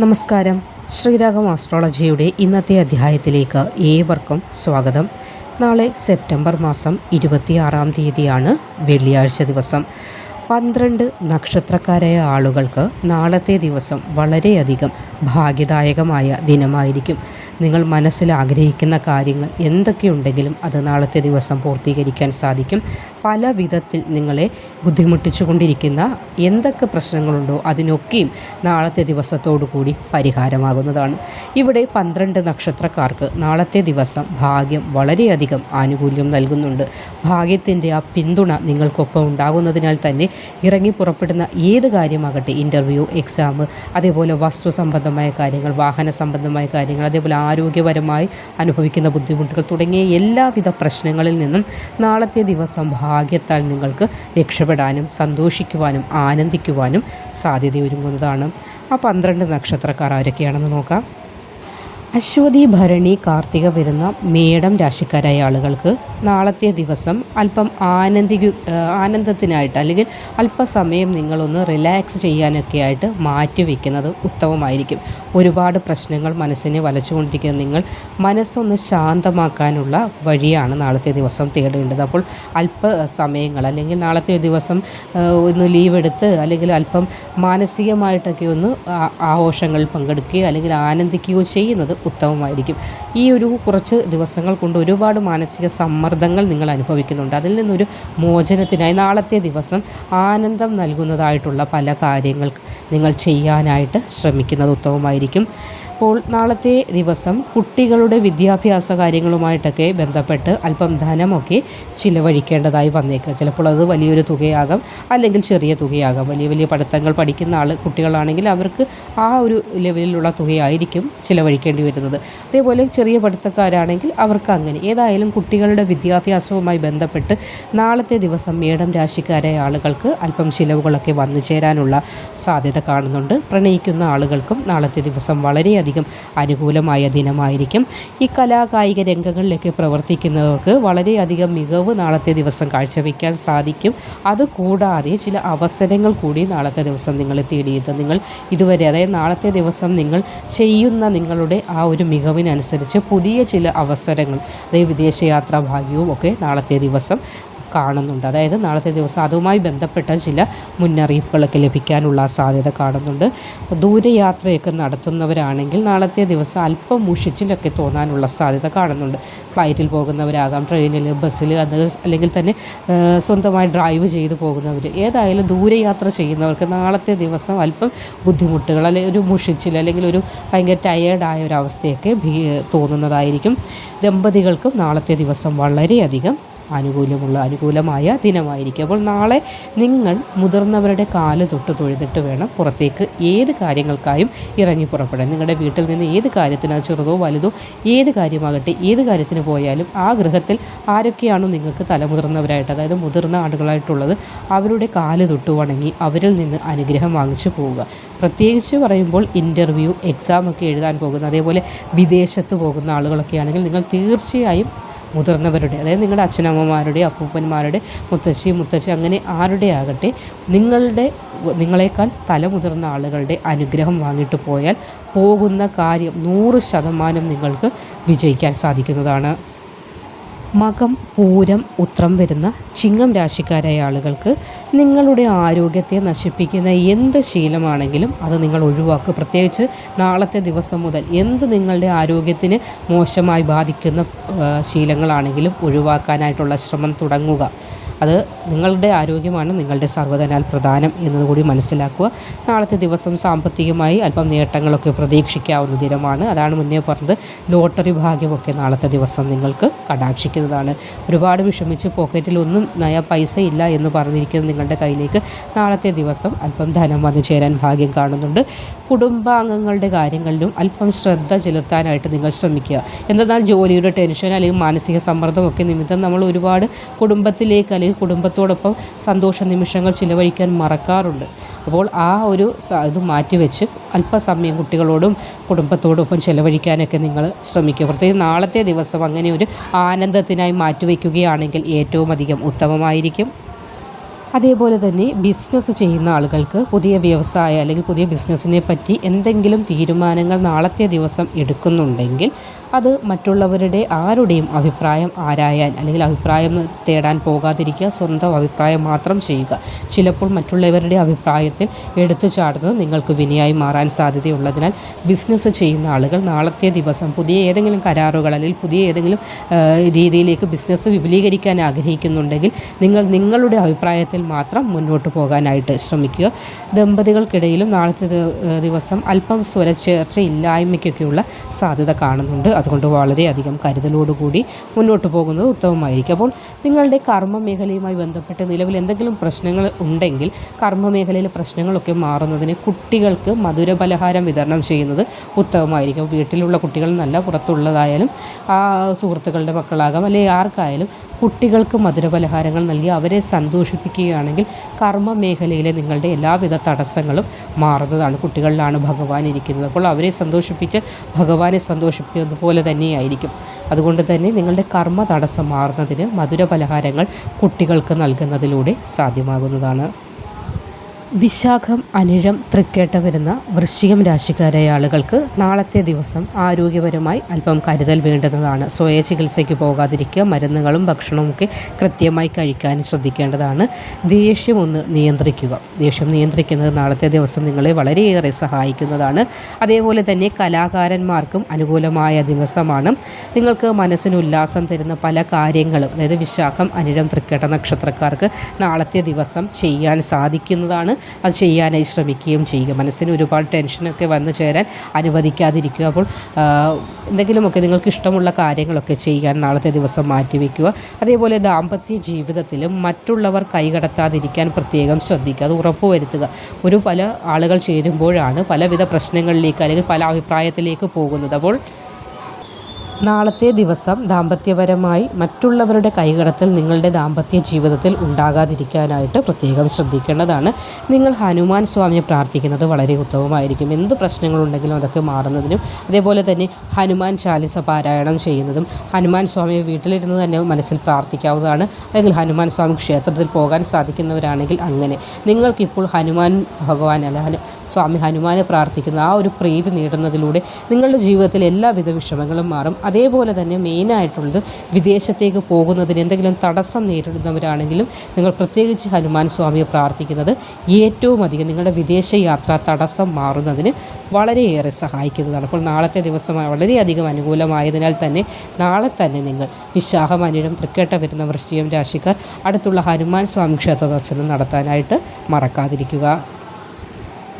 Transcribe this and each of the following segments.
നമസ്കാരം. ശ്രീരാഗം ആസ്ട്രോളജിയുടെ ഇന്നത്തെ അധ്യായത്തിലേക്ക് ഏവർക്കും സ്വാഗതം. നാളെ സെപ്റ്റംബർ മാസം ഇരുപത്തിയാറാം തീയതിയാണ് വെള്ളിയാഴ്ച ദിവസം. പന്ത്രണ്ട് നക്ഷത്രക്കാരായ ആളുകൾക്ക് നാളത്തെ ദിവസം വളരെയധികം ഭാഗ്യദായകമായ ദിനമായിരിക്കും. നിങ്ങൾ മനസ്സിൽ ആഗ്രഹിക്കുന്ന കാര്യങ്ങൾ എന്തൊക്കെയുണ്ടെങ്കിലും അത് നാളത്തെ ദിവസം പൂർത്തീകരിക്കാൻ സാധിക്കും. പല വിധത്തിൽ നിങ്ങളെ ബുദ്ധിമുട്ടിച്ചു കൊണ്ടിരിക്കുന്ന എന്തൊക്കെ പ്രശ്നങ്ങളുണ്ടോ അതിനൊക്കെയും നാളത്തെ ദിവസത്തോടു കൂടി പരിഹാരമാകുന്നതാണ്. ഇവിടെ പന്ത്രണ്ട് നക്ഷത്രക്കാർക്ക് നാളത്തെ ദിവസം ഭാഗ്യം വളരെയധികം ആനുകൂല്യം നൽകുന്നുണ്ട്. ഭാഗ്യത്തിന്റെ ആ പിന്തുണ നിങ്ങൾക്കൊപ്പം ഉണ്ടാകുന്നതിനാൽ തന്നെ ഇറങ്ങി പുറപ്പെടുന്ന ഏത് കാര്യമാകട്ടെ ഇന്റർവ്യൂ എക്സാം അതേപോലെ വസ്തു സംബന്ധമായ കാര്യങ്ങൾ വാഹന സംബന്ധമായ കാര്യങ്ങൾ അതേപോലെ ആരോഗ്യപരമായി അനുഭവിക്കുന്ന ബുദ്ധിമുട്ടുകൾ തുടങ്ങിയ എല്ലാവിധ പ്രശ്നങ്ങളിൽ നിന്നും നാളത്തെ ദിവസം ഭാഗ്യത്താൽ നിങ്ങൾക്ക് രക്ഷപ്പെടാനും സന്തോഷിക്കുവാനും ആനന്ദിക്കുവാനും സാധ്യതയൊരുങ്ങുന്നതാണ്. ആ പന്ത്രണ്ട് നക്ഷത്രക്കാർ ആരൊക്കെയാണെന്ന് നോക്കാം. അശ്വതി ഭരണി കാർത്തിക വരുന്ന മേടം രാശിക്കാരായ ആളുകൾക്ക് നാളത്തെ ദിവസം അല്പം ആനന്ദിക ആനന്ദത്തിനായിട്ട് അല്ലെങ്കിൽ അല്പസമയം നിങ്ങളൊന്ന് റിലാക്സ് ചെയ്യാനൊക്കെ ആയിട്ട് മാറ്റി വയ്ക്കുന്നത് ഉത്തമമായിരിക്കും. ഒരുപാട് പ്രശ്നങ്ങൾ മനസ്സിനെ വലച്ചുകൊണ്ടിരിക്കുന്ന നിങ്ങൾ മനസ്സൊന്ന് ശാന്തമാക്കാനുള്ള വഴിയാണ് നാളത്തെ ദിവസം തേടേണ്ടത്. അപ്പോൾ അല്പ സമയങ്ങൾ അല്ലെങ്കിൽ നാളത്തെ ദിവസം ഒന്ന് ലീവ് എടുത്ത് അല്ലെങ്കിൽ അല്പം മാനസികമായിട്ടൊക്കെ ഒന്ന് ആഘോഷങ്ങളിൽ പങ്കെടുക്കുകയോ അല്ലെങ്കിൽ ആനന്ദിക്കുകയോ ചെയ്യുന്നത് ഉത്തമമായിരിക്കും. ഈ ഒരു കുറച്ച് ദിവസങ്ങൾ കൊണ്ട് ഒരുപാട് മാനസിക സമ്മർദ്ദങ്ങൾ നിങ്ങൾ അനുഭവിക്കുന്നുണ്ട്. അതിൽ നിന്നൊരു മോചനത്തിനായി നാളത്തെ ദിവസം ആനന്ദം നൽകുന്നതായിട്ടുള്ള പല കാര്യങ്ങൾ നിങ്ങൾ ചെയ്യാനായിട്ട് ശ്രമിക്കുന്നത് ഉത്തമമായിരിക്കും. അപ്പോൾ നാളത്തെ ദിവസം കുട്ടികളുടെ വിദ്യാഭ്യാസ കാര്യങ്ങളുമായിട്ടൊക്കെ ബന്ധപ്പെട്ട് അല്പം ധനമൊക്കെ ചിലവഴിക്കേണ്ടതായി വന്നേക്കുക ചിലപ്പോൾ അത് വലിയൊരു തുകയാകാം അല്ലെങ്കിൽ ചെറിയ തുകയാകാം. വലിയ വലിയ പഠിത്തങ്ങൾ പഠിക്കുന്ന ആൾ കുട്ടികളാണെങ്കിൽ അവർക്ക് ആ ഒരു ലെവലിലുള്ള തുകയായിരിക്കും ചിലവഴിക്കേണ്ടി വരുന്നത്. അതേപോലെ ചെറിയ പഠിത്തക്കാരാണെങ്കിൽ അവർക്ക് അങ്ങനെ. ഏതായാലും കുട്ടികളുടെ വിദ്യാഭ്യാസവുമായി ബന്ധപ്പെട്ട് നാളത്തെ ദിവസം മേടം രാശിക്കാരായ ആളുകൾക്ക് അല്പം ചിലവുകളൊക്കെ വന്നു ചേരാനുള്ള സാധ്യത കാണുന്നുണ്ട്. പ്രണയിക്കുന്ന ആളുകൾക്കും നാളത്തെ ദിവസം വളരെയധികം വളരെയധികം അനുകൂലമായ ദിനമായിരിക്കും. ഈ കലാകായിക രംഗങ്ങളിലേക്ക് പ്രവർത്തിക്കുന്നവർക്ക് വളരെയധികം മികവ് നാളത്തെ ദിവസം കാഴ്ചവെക്കാൻ സാധിക്കും. അതുകൂടാതെ ചില അവസരങ്ങൾ കൂടി നാളത്തെ ദിവസം നിങ്ങൾ തേടിയെത്തും. നിങ്ങൾ ഇതുവരെ അതായത് നാളത്തെ ദിവസം നിങ്ങൾ ചെയ്യുന്ന നിങ്ങളുടെ ആ ഒരു മികവിനനുസരിച്ച് പുതിയ ചില അവസരങ്ങൾ അതായത് വിദേശയാത്രാ ഭാഗ്യവും ഒക്കെ നാളത്തെ ദിവസം കാണുന്നുണ്ട്. അതായത് നാളത്തെ ദിവസം അതുമായി ബന്ധപ്പെട്ട ചില മുന്നറിയിപ്പുകളൊക്കെ ലഭിക്കാനുള്ള സാധ്യത കാണുന്നുണ്ട്. ദൂരയാത്രയൊക്കെ നടത്തുന്നവരാണെങ്കിൽ നാളത്തെ ദിവസം അല്പം മുഷിച്ചിലൊക്കെ തോന്നാനുള്ള സാധ്യത കാണുന്നുണ്ട്. ഫ്ലൈറ്റിൽ പോകുന്നവരാകാം ട്രെയിനിൽ ബസ്സിൽ അല്ലെങ്കിൽ തന്നെ സ്വന്തമായി ഡ്രൈവ് ചെയ്ത് പോകുന്നവർ ഏതായാലും ദൂരയാത്ര ചെയ്യുന്നവർക്ക് നാളത്തെ ദിവസം അല്പം ബുദ്ധിമുട്ടുകൾ അല്ലെങ്കിൽ ഒരു മുഷിച്ചിൽ അല്ലെങ്കിൽ ഒരു ഭയങ്കര ടയേർഡായ ഒരു അവസ്ഥയൊക്കെ തോന്നുന്നതായിരിക്കും. ദമ്പതികൾക്കും നാളത്തെ ദിവസം വളരെയധികം അനുകൂലമുള്ള അനുകൂലമായ ദിനമായിരിക്കും. അപ്പോൾ നാളെ നിങ്ങൾ മുതിർന്നവരുടെ കാൽ തൊട്ട് തൊഴുതിട്ട് വേണം പുറത്തേക്ക് ഏത് കാര്യങ്ങൾക്കായും ഇറങ്ങി പുറപ്പെടാൻ. നിങ്ങളുടെ വീട്ടിൽ നിന്ന് ഏത് കാര്യത്തിന് ചെറുതോ വലുതോ ഏത് കാര്യമാകട്ടെ ഏത് കാര്യത്തിന് പോയാലും ആ ഗൃഹത്തിൽ ആരൊക്കെയാണോ നിങ്ങൾക്ക് തലമുതിർന്നവരായിട്ട് അതായത് മുതിർന്ന ആളുകളായിട്ടുള്ളത് അവരുടെ കാൽ തൊട്ട് വണങ്ങി അവരിൽ നിന്ന് അനുഗ്രഹം വാങ്ങിച്ചു പോവുക. പ്രത്യേകിച്ച് പറയുമ്പോൾ ഇന്റർവ്യൂ എക്സാമൊക്കെ എഴുതാൻ പോകുന്ന അതേപോലെ വിദേശത്ത് പോകുന്ന ആളുകളൊക്കെ ആണെങ്കിൽ നിങ്ങൾ തീർച്ചയായും മുതിർന്നവരുടെ അതായത് നിങ്ങളുടെ അച്ഛനമ്മമാരുടെ അപ്പൂപ്പന്മാരുടെ മുത്തശ്ശി മുത്തശ്ശി അങ്ങനെ ആരുടെ ആകട്ടെ നിങ്ങളുടെ നിങ്ങളെക്കാൾ തലമുതിർന്ന ആളുകളുടെ അനുഗ്രഹം വാങ്ങിയിട്ട് പോയാൽ പോകുന്ന കാര്യം നൂറ് ശതമാനം നിങ്ങൾക്ക് വിജയിക്കാൻ സാധിക്കുന്നതാണ്. മകം പൂരം ഉത്രം വരുന്ന ചിങ്ങം രാശിക്കാരായ ആളുകൾക്ക് നിങ്ങളുടെ ആരോഗ്യത്തെ നശിപ്പിക്കുന്ന എന്ത് ശീലമാണെങ്കിലും അത് നിങ്ങൾ ഒഴിവാക്കുക. പ്രത്യേകിച്ച് നാളത്തെ ദിവസം മുതൽ എന്ത് നിങ്ങളുടെ ആരോഗ്യത്തിന് മോശമായി ബാധിക്കുന്ന ശീലങ്ങളാണെങ്കിലും ഒഴിവാക്കാനായിട്ടുള്ള ശ്രമം തുടങ്ങുക. അത് നിങ്ങളുടെ ആരോഗ്യമാണ് നിങ്ങളുടെ സർവതനാൽ പ്രധാനം എന്നതുകൂടി മനസ്സിലാക്കുക. നാളത്തെ ദിവസം സാമ്പത്തികമായി അല്പം നേട്ടങ്ങളൊക്കെ പ്രതീക്ഷിക്കാവുന്ന ദിനമാണ്. അതാണ് മുന്നേ പറഞ്ഞത്. ലോട്ടറി ഭാഗ്യമൊക്കെ നാളത്തെ ദിവസം നിങ്ങൾക്ക് കടാക്ഷിക്കുന്നതാണ്. ഒരുപാട് വിഷമിച്ച് പോക്കറ്റിൽ ഒന്നും നയ പൈസ ഇല്ല എന്ന് പറഞ്ഞിരിക്കുന്ന നിങ്ങളുടെ കയ്യിലേക്ക് നാളത്തെ ദിവസം അല്പം ധനം വന്നു ചേരാൻ ഭാഗ്യം കാണുന്നുണ്ട്. കുടുംബാംഗങ്ങളുടെ കാര്യങ്ങളിലും അല്പം ശ്രദ്ധ ചെലുത്താനായിട്ട് നിങ്ങൾ ശ്രമിക്കുക. എന്തെന്നാൽ ജോലിയുടെ ടെൻഷൻ അല്ലെങ്കിൽ മാനസിക സമ്മർദ്ദമൊക്കെ നിമിത്തം നമ്മൾ ഒരുപാട് കുടുംബത്തിലേക്ക് അല്ലെങ്കിൽ കുടുംബത്തോടൊപ്പം സന്തോഷ നിമിഷങ്ങൾ ചിലവഴിക്കാൻ മറക്കാറുണ്ട്. അപ്പോൾ ആ ഒരു ഇത് മാറ്റിവെച്ച് അല്പസമയം കുട്ടികളോടും കുടുംബത്തോടൊപ്പം ചിലവഴിക്കാനൊക്കെ നിങ്ങൾ ശ്രമിക്കുക. പ്രത്യേകിച്ച് നാളത്തെ ദിവസം അങ്ങനെ ഒരു ആനന്ദത്തിനായി മാറ്റിവെക്കുകയാണെങ്കിൽ ഏറ്റവും അധികം ഉത്തമമായിരിക്കും. അതേപോലെ തന്നെ ബിസിനസ് ചെയ്യുന്ന ആളുകൾക്ക് പുതിയ വ്യവസായ അല്ലെങ്കിൽ പുതിയ ബിസിനസ്സിനെ പറ്റി എന്തെങ്കിലും തീരുമാനങ്ങൾ നാളത്തെ ദിവസം എടുക്കുന്നുണ്ടെങ്കിൽ അത് മറ്റുള്ളവരുടെ ആരുടെയും അഭിപ്രായം ആരായാൻ അല്ലെങ്കിൽ അഭിപ്രായം തേടാൻ പോകാതിരിക്കുക സ്വന്തം അഭിപ്രായം മാത്രം ചെയ്യുക. ചിലപ്പോൾ മറ്റുള്ളവരുടെ അഭിപ്രായത്തിൽ എടുത്തു ചാടുന്നത് നിങ്ങൾക്ക് വിനയായി മാറാൻ സാധ്യതയുള്ളതിനാൽ ബിസിനസ് ചെയ്യുന്ന ആളുകൾ നാളത്തെ ദിവസം പുതിയ ഏതെങ്കിലും കരാറുകൾ അല്ലെങ്കിൽ പുതിയ ഏതെങ്കിലും രീതിയിലേക്ക് ബിസിനസ് വിപുലീകരിക്കാൻ ആഗ്രഹിക്കുന്നുണ്ടെങ്കിൽ നിങ്ങൾ നിങ്ങളുടെ അഭിപ്രായത്തിൽ മാത്രം മുന്നോട്ട് പോകാനായിട്ട് ശ്രമിക്കുക. ദമ്പതികൾക്കിടയിലും നാളത്തെ ദിവസം അല്പം സ്വരച്ചേർച്ച ഇല്ലായ്മയ്ക്കൊക്കെയുള്ള സാധ്യത കാണുന്നുണ്ട്. അതുകൊണ്ട് വളരെയധികം കരുതലോടുകൂടി മുന്നോട്ട് പോകുന്നത് ഉത്തമമായിരിക്കും. അപ്പോൾ നിങ്ങളുടെ കർമ്മ മേഖലയുമായി ബന്ധപ്പെട്ട് നിലവിൽ എന്തെങ്കിലും പ്രശ്നങ്ങൾ ഉണ്ടെങ്കിൽ കർമ്മ മേഖലയിലെ പ്രശ്നങ്ങളൊക്കെ മാറുന്നതിന് കുട്ടികൾക്ക് മധുരപലഹാരം വിതരണം ചെയ്യുന്നത് ഉത്തമമായിരിക്കും. വീട്ടിലുള്ള കുട്ടികൾ നല്ല പുറത്തുള്ളതായാലും ആ സുഹൃത്തുക്കളുടെ മക്കളാകാം അല്ലെങ്കിൽ ആർക്കായാലും കുട്ടികൾക്ക് മധുരപലഹാരങ്ങൾ നൽകി അവരെ സന്തോഷിപ്പിക്കുകയാണെങ്കിൽ കർമ്മ മേഖലയിലെ നിങ്ങളുടെ എല്ലാവിധ തടസ്സങ്ങളും മാറുന്നതാണ്. കുട്ടികളിലാണ് ഭഗവാൻ ഇരിക്കുന്നത്. അപ്പോൾ അവരെ സന്തോഷിപ്പിച്ച് ഭഗവാനെ സന്തോഷിപ്പിക്കുന്നത് പോലെ തന്നെയായിരിക്കും. അതുകൊണ്ട് തന്നെ നിങ്ങളുടെ കർമ്മ തടസ്സം മാറുന്നതിന് മധുരപലഹാരങ്ങൾ കുട്ടികൾക്ക് നൽകുന്നതിലൂടെ സാധ്യമാകുന്നതാണ്. വിശാഖം അനിഴം തൃക്കേട്ട വരുന്ന വൃശ്ചികം രാശിക്കാരായ ആളുകൾക്ക് നാളത്തെ ദിവസം ആരോഗ്യപരമായി അല്പം കരുതൽ വേണ്ടുന്നതാണ്. സ്വയ ചികിത്സയ്ക്ക് പോകാതിരിക്കുക മരുന്നുകളും ഭക്ഷണവും ഒക്കെ കൃത്യമായി കഴിക്കാൻ ശ്രദ്ധിക്കേണ്ടതാണ്. ദേഷ്യം ഒന്ന് നിയന്ത്രിക്കുക. ദേഷ്യം നിയന്ത്രിക്കുന്നത് നാളത്തെ ദിവസം നിങ്ങളെ വളരെയേറെ സഹായിക്കുന്നതാണ്. അതേപോലെ തന്നെ കലാകാരന്മാർക്കും അനുകൂലമായ ദിവസമാണ്. നിങ്ങൾക്ക് മനസ്സിന് ഉല്ലാസം തരുന്ന പല കാര്യങ്ങളും അതായത് വിശാഖം അനിഴം തൃക്കേട്ട നക്ഷത്രക്കാർക്ക് നാളത്തെ ദിവസം ചെയ്യാൻ സാധിക്കുന്നതാണ്. അത് ചെയ്യാനായി ശ്രമിക്കുകയും ചെയ്യുക. മനസ്സിന് ഒരുപാട് ടെൻഷനൊക്കെ വന്നു ചേരാൻ അനുവദിക്കാതിരിക്കുക. അപ്പോൾ എന്തെങ്കിലുമൊക്കെ നിങ്ങൾക്ക് ഇഷ്ടമുള്ള കാര്യങ്ങളൊക്കെ ചെയ്യാൻ നാളത്തെ ദിവസം മാറ്റിവെക്കുക അതേപോലെ ദാമ്പത്യ ജീവിതത്തിലും മറ്റുള്ളവർ കൈകടത്താതിരിക്കാൻ പ്രത്യേകം ശ്രദ്ധിക്കുക. അത് ഉറപ്പുവരുത്തുക ഒരു പല ആളുകൾ ചേരുമ്പോഴാണ് പലവിധ പ്രശ്നങ്ങളിലേക്ക് അല്ലെങ്കിൽ പല അഭിപ്രായത്തിലേക്ക് പോകുന്നത്. അപ്പോൾ നാളത്തെ ദിവസം ദാമ്പത്യപരമായി മറ്റുള്ളവരുടെ കൈകടത്തൽ നിങ്ങളുടെ ദാമ്പത്യ ജീവിതത്തിൽ ഉണ്ടാകാതിരിക്കാനായിട്ട് പ്രത്യേകം ശ്രദ്ധിക്കേണ്ടതാണ്. നിങ്ങൾ ഹനുമാൻ സ്വാമിയെ പ്രാർത്ഥിക്കുന്നത് വളരെ ഉത്തമമായിരിക്കും. എന്ത് പ്രശ്നങ്ങളുണ്ടെങ്കിലും അതൊക്കെ മാറുന്നതിനും അതേപോലെ തന്നെ ഹനുമാൻ ചാലിസ പാരായണം ചെയ്യുന്നതും ഹനുമാൻ സ്വാമിയെ വീട്ടിലിരുന്ന് തന്നെ മനസ്സിൽ പ്രാർത്ഥിക്കാവുന്നതാണ്. അല്ലെങ്കിൽ ഹനുമാൻ സ്വാമി ക്ഷേത്രത്തിൽ പോകാൻ സാധിക്കുന്നവരാണെങ്കിൽ അങ്ങനെ. നിങ്ങൾക്കിപ്പോൾ ഹനുമാൻ ഭഗവാൻ അല്ല സ്വാമി ഹനുമാനെ പ്രാർത്ഥിക്കുന്ന ആ ഒരു പ്രീതി നേടുന്നതിലൂടെ നിങ്ങളുടെ ജീവിതത്തിൽ എല്ലാവിധ വിഷമങ്ങളും മാറും. അതേപോലെ തന്നെ മെയിനായിട്ടുള്ളത് വിദേശത്തേക്ക് പോകുന്നതിന് എന്തെങ്കിലും തടസ്സം നേരിടുന്നവരാണെങ്കിലും നിങ്ങൾ പ്രത്യേകിച്ച് ഹനുമാൻ സ്വാമിയെ പ്രാർത്ഥിക്കുന്നത് ഏറ്റവും അധികം നിങ്ങളുടെ വിദേശയാത്ര തടസ്സം മാറുന്നതിന് വളരെയേറെ സഹായിക്കുന്നതാണ്. അപ്പോൾ നാളത്തെ ദിവസം വളരെയധികം അനുകൂലമായതിനാൽ തന്നെ നാളെ തന്നെ നിങ്ങൾ വിശാഖം അനിഴം തൃക്കേട്ട വരുന്ന വൃശ്ചികം രാശിക്കാർ അടുത്തുള്ള ഹനുമാൻ സ്വാമി ക്ഷേത്ര ദർശനം നടത്താനായിട്ട് മറക്കാതിരിക്കുക.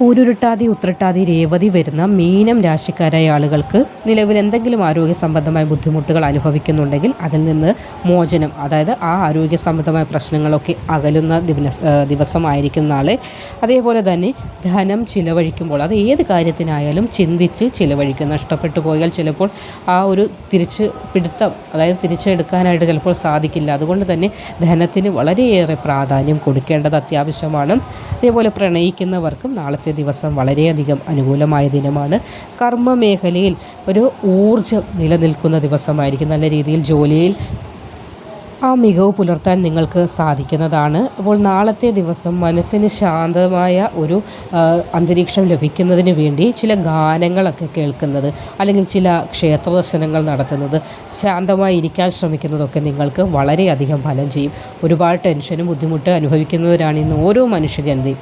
പൂരുരുട്ടാതി ഉത്രട്ടാതി രേവതി വരുന്ന മീനം രാശിക്കാരായ ആളുകൾക്ക് നിലവിൽ എന്തെങ്കിലും ആരോഗ്യ സംബന്ധമായ ബുദ്ധിമുട്ടുകൾ അനുഭവിക്കുന്നുണ്ടെങ്കിൽ അതിൽ നിന്ന് മോചനം അതായത് ആ ആരോഗ്യ സംബന്ധമായ പ്രശ്നങ്ങളൊക്കെ അകലുന്ന ദിവസമായിരിക്കും നാളെ. അതേപോലെ തന്നെ ധനം ചിലവഴിക്കുമ്പോൾ അത് ഏത് കാര്യത്തിനായാലും ചിന്തിച്ച് ചിലവഴിക്കുക. നഷ്ടപ്പെട്ടു പോയാൽ ചിലപ്പോൾ ആ ഒരു തിരിച്ച് പിടുത്തം അതായത് തിരിച്ചെടുക്കാനായിട്ട് ചിലപ്പോൾ സാധിക്കില്ല. അതുകൊണ്ട് തന്നെ ധനത്തിന് വളരെയേറെ പ്രാധാന്യം കൊടുക്കേണ്ടത് അത്യാവശ്യമാണ്. അതേപോലെ പ്രണയിക്കുന്നവർക്കും നാളത്തെ ദിവസം വളരെയധികം അനുകൂലമായ ദിനമാണ്. കർമ്മ മേഖലയിൽ ഒരു ഊർജം നിലനിൽക്കുന്ന ദിവസമായിരിക്കും. നല്ല രീതിയിൽ ജോലിയിൽ ആ മികവ് പുലർത്താൻ നിങ്ങൾക്ക് സാധിക്കുന്നതാണ്. അപ്പോൾ നാളത്തെ ദിവസം മനസ്സിന് ശാന്തമായ ഒരു അന്തരീക്ഷം ലഭിക്കുന്നതിന് വേണ്ടി ചില ഗാനങ്ങളൊക്കെ കേൾക്കുന്നത് അല്ലെങ്കിൽ ചില ക്ഷേത്ര ദർശനങ്ങൾ നടത്തുന്നത് ശാന്തമായി ഇരിക്കാൻ ശ്രമിക്കുന്നതൊക്കെ നിങ്ങൾക്ക് വളരെയധികം ഫലം ചെയ്യും. ഒരുപാട് ടെൻഷനും ബുദ്ധിമുട്ട് അനുഭവിക്കുന്നവരാണ് ഇന്ന് ഓരോ മനുഷ്യജനതയും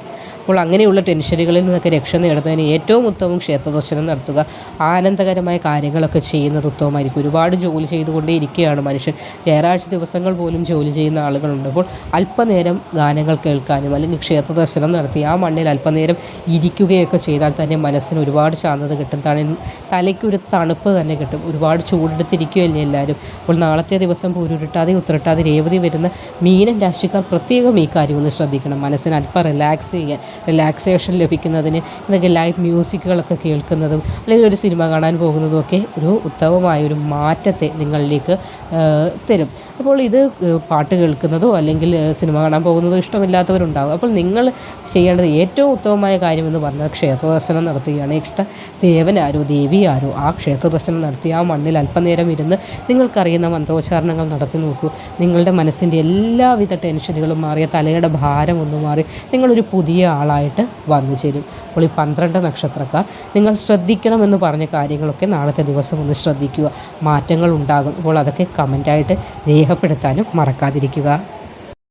അപ്പോൾ അങ്ങനെയുള്ള ടെൻഷനുകളിൽ നിന്നൊക്കെ രക്ഷ നേടുന്നതിന് ഏറ്റവും ഉത്തമം ക്ഷേത്ര ദർശനം നടത്തുക. ആനന്ദകരമായ കാര്യങ്ങളൊക്കെ ചെയ്യുന്നത് ഉത്തമമായിരിക്കും. ഒരുപാട് ജോലി ചെയ്തുകൊണ്ടേ ഇരിക്കുകയാണ് മനുഷ്യൻ. ഞായറാഴ്ച ദിവസങ്ങൾ പോലും ജോലി ചെയ്യുന്ന ആളുകളുണ്ട്. അപ്പോൾ അല്പനേരം ഗാനങ്ങൾ കേൾക്കാനും അല്ലെങ്കിൽ ക്ഷേത്ര ദർശനം നടത്തി ആ മണ്ണിൽ അല്പനേരം ഇരിക്കുകയൊക്കെ ചെയ്താൽ തന്നെ മനസ്സിന് ഒരുപാട് ശാന്തത കിട്ടും. തണി തലയ്ക്കൊരു തണുപ്പ് തന്നെ കിട്ടും. ഒരുപാട് ചൂടെടുത്തിരിക്കുകയല്ലേ എല്ലാവരും? അപ്പോൾ നാളത്തെ ദിവസം പൂരുരുട്ടാതെ ഉത്തരട്ടാതെ രേവതി വരുന്ന മീനൻ രാശിക്കാർ പ്രത്യേകം ഈ കാര്യം ഒന്ന് ശ്രദ്ധിക്കണം. മനസ്സിന് അല്പം റിലാക്സ് ചെയ്യാൻ. റിലാക്സേഷൻ ലഭിക്കുന്നതിന് എന്തെങ്കിലും ലൈവ് മ്യൂസിക്കുകളൊക്കെ കേൾക്കുന്നതും അല്ലെങ്കിൽ ഒരു സിനിമ കാണാൻ പോകുന്നതും ഒക്കെ ഒരു ഉത്തമമായ ഒരു മാറ്റത്തെ നിങ്ങളിലേക്ക് തരും. അപ്പോൾ ഇത് പാട്ട് കേൾക്കുന്നതോ അല്ലെങ്കിൽ സിനിമ കാണാൻ പോകുന്നതോ ഇഷ്ടമില്ലാത്തവരുണ്ടാകും അപ്പോൾ നിങ്ങൾ ചെയ്യേണ്ടത് ഏറ്റവും ഉത്തമമായ കാര്യമെന്ന് പറഞ്ഞാൽ ക്ഷേത്രദർശനം നടത്തുകയാണ്. ഇഷ്ട ദേവനാരോ ദേവിയാരോ ആ ക്ഷേത്രദർശനം നടത്തി ആ മണ്ണിൽ അല്പനേരം ഇരുന്ന് നിങ്ങൾക്കറിയുന്ന മന്ത്രോച്ചാരണങ്ങൾ നടത്തി നോക്കൂ. നിങ്ങളുടെ മനസ്സിന്റെ എല്ലാവിധ ടെൻഷനുകളും മാറിയ തലയുടെ ഭാരം ഒന്ന് മാറി നിങ്ങളൊരു പുതിയ ആളായിട്ട് വന്നു ചേരും. അപ്പോൾ ഈ പന്ത്രണ്ട് നക്ഷത്രക്കാർ നിങ്ങൾ ശ്രദ്ധിക്കണമെന്ന് പറഞ്ഞ കാര്യങ്ങളൊക്കെ നാളത്തെ ദിവസം ഒന്ന് ശ്രദ്ധിക്കുക. മാറ്റങ്ങൾ ഉണ്ടാകും. അപ്പോൾ അതൊക്കെ കമന്റായിട്ട് രേഖപ്പെടുത്താനും മറക്കാതിരിക്കുക.